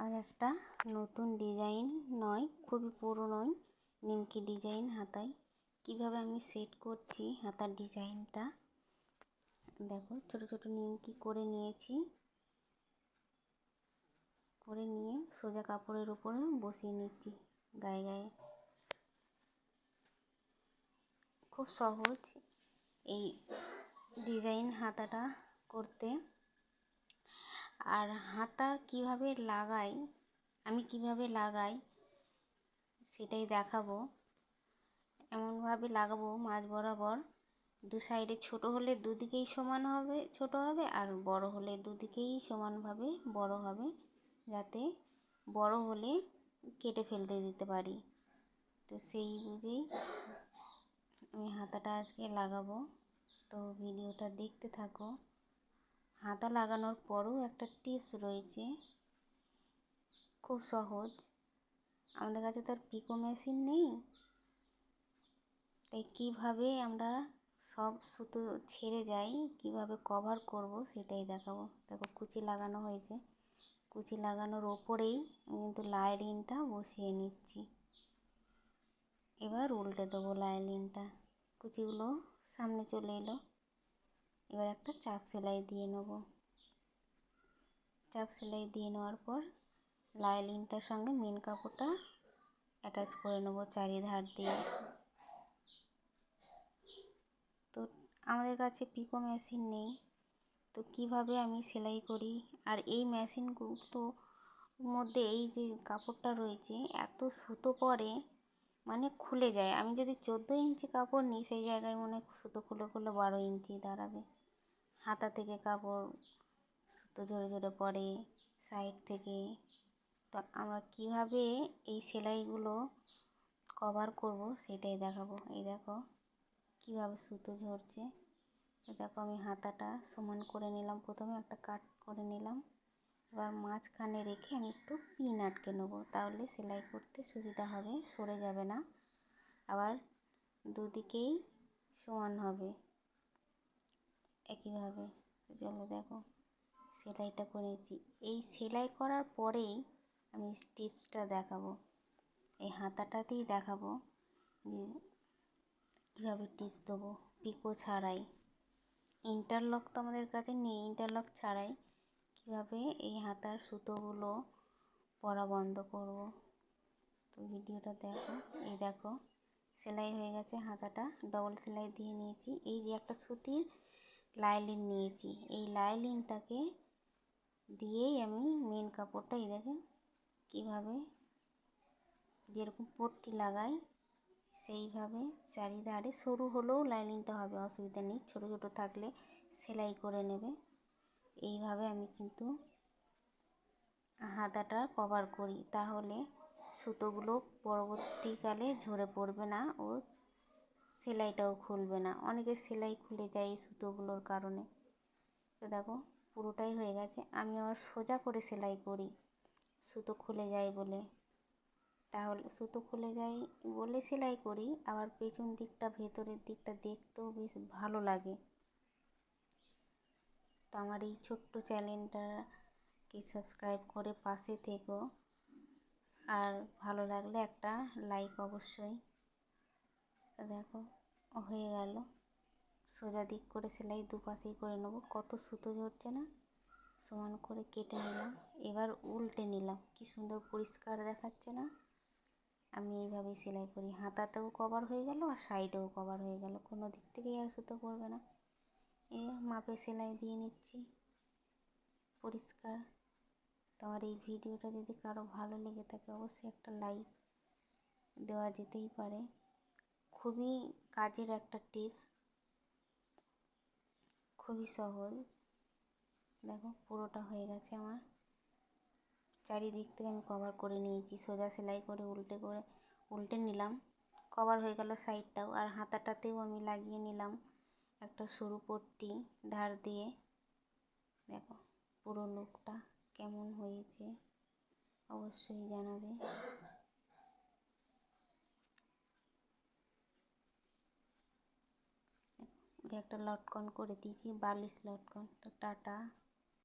আর একটা নতুন ডিজাইন নয়, খুবই পুরনোই, নিমকি ডিজাইন হাতায়। কীভাবে আমি সেট করছি হাতার ডিজাইনটা? দেখো, ছোট ছোট নিমকি করে নিয়েছি। করে নিয়ে সোজা কাপড়ের উপরে বসিয়ে নিচ্ছি গায়ে গায়ে। খুব সহজ এই ডিজাইন হাতাটা করতে। আর হাতা কীভাবে লাগাই, আমি কীভাবে লাগাই সেটাই দেখাবো। এমনভাবে লাগাবো মাঝ বরাবর। দু সাইডে ছোট হলে দুদিকেই সমান হবে, ছোট হবে আর বড় হলে দুদিকেই সমানভাবে বড় হবে, যাতে বড় হলে কেটে ফেলতে দিতে পারি। তো সেই বুঝেই আমি হাতাটা আজকে লাগাবো। তো ভিডিওটা দেখতে থাকো। হাতা লাগানোর পরও একটা টিপস রয়েছে। খুব সহজ। আমাদের কাছে তো আর পিকো মেশিন নেই। তাই কীভাবে আমরা সব সুতো ছেড়ে যাই, কীভাবে কভার করব সেটাই দেখাবো। দেখো কুচি লাগানো হয়েছে। কুচি লাগানোর ওপরেই কিন্তু লাইলিনটা বসিয়ে নিচ্ছি। এবার উল্টে দেবো লাইলিনটা কুচিগুলো সামনে চলে এলো। এবার একটা চাপ সেলাই দিয়ে নেব। চাপ সেলাই দিয়ে নেওয়ার পর লাইলিনটার সঙ্গে মেন কাপড়টা অ্যাটাচ করে নেব চারিধার দিয়ে। তো আমাদের কাছে পিকো মেশিন নেই। তো কীভাবে আমি সেলাই করি? আর এই মেশিনগুলো মধ্যে এই যে কাপড়টা রয়েছে, এত সুতো পরে মানে খুলে যায়। আমি যদি চোদ্দ ইঞ্চি কাপড় নিই, সেই জায়গায় মনে হয় সুতো খুলে খুলে বারো ইঞ্চি দাঁড়াবে। হাতা থেকে কাপড় সুতো ঝরে ঝরে পড়ে সাইড থেকে। তো আমরা কীভাবে এই সেলাইগুলো কভার করব সেটাই দেখাবো। এই দেখো কীভাবে সুতো ঝরছে। দেখো আমি হাতাটা সমান করে নিলাম। প্রথমে একটা কাট করে নিলাম। এবার মাঝখানে রেখে আমি একটু পিন আটকে নেব। তাহলে সেলাই করতে সুবিধা হবে, সরে যাবে না। আবার দুদিকেই সমান হবে। একইভাবে চলো দেখো, সেলাইটা করেছি। এই সেলাই করার পরেই আমি স্টিপসটা দেখাবো। এই হাতাটাতেই দেখাবো যে কীভাবে টিপ দেবো, পিকো ছাড়াই। ইন্টারলক তো আমাদের কাছে নেই, ইন্টারলক ছাড়াই কীভাবে এই হাতার সুতোগুলো পরা বন্ধ করব। তো ভিডিওটা দেখো, এই দেখো, সেলাই হয়ে গেছে হাতাটা ডবল সেলাই দিয়ে নিয়েছি। এই যে একটা সুতির লাইলিন নিয়েছি। এই লাইলিনটাকে দিয়েই আমি মেন কাপড়টা, এই দেখেন কীভাবে যেরকম পট্টি লাগাই, সেইভাবে চারিধারে সরু হলেও লাইনিংটা হবে, অসুবিধা নেই। ছোটো ছোটো থাকলে সেলাই করে নেবে। এইভাবে আমি কিন্তু হাতাটা কভার করি। তাহলে সুতোগুলো পরবর্তীকালে ঝরে পড়বে না ও সেলাইটাও খুলবে না। অনেকের সেলাই খুলে যায় এই সুতোগুলোর কারণে। তো দেখো, পুরোটাই হয়ে গেছে। আমি আবার সোজা করে সেলাই করি। সুতো খুলে যায় বলে। তাহলে সুতো খুলে যায় বলে সেলাই করি। আবার পেছন দিকটা, ভেতরের দিকটা দেখতেও বেশ ভালো লাগে। তো আমার এই ছোট্ট চ্যানেলটাকে সাবস্ক্রাইব করে পাশে থেকো। আর ভালো লাগলে একটা লাইক অবশ্যই। দেখো, হয়ে গেল। সোজা দিক করে সেলাই দুপাশেই করে নেব। কত সুতো ঝরছে না, সমান করে কেটে নিলাম। এবার উল্টে নিলাম। কি সুন্দর পরিষ্কার দেখাচ্ছে না? আমি এইভাবেই সেলাই করি। হাতাতেও কভার হয়ে গেল আর সাইডেও কভার হয়ে গেল। কোনো দিক থেকেই আর সুতো পড়বে না। এ মাপে সেলাই দিয়ে নিচ্ছি। পরিষ্কার। তো আমার এই ভিডিওটা যদি কারও ভালো লেগে থাকে, অবশ্যই একটা লাইক দেওয়া যেতেই পারে। খুবই কাজের একটা টিপস খুবই সহজ। দেখো, পুরোটা হয়ে গেছে আমার। চারিদিক থেকে আমি কভার করে নিয়েছি, সোজা সেলাই করে উল্টে করে, উল্টে নিলাম। কভার হয়ে গেল সাইডটাও আর হাতাটাতেও আমি লাগিয়ে নিলাম একটা সরু পট্টি ধার দিয়ে। দেখো, পুরো লুকটা কেমন হয়েছে, অবশ্যই জানাবে। একটা লটকন করে দিয়েছি বালিশ লটকন। তো টাটা।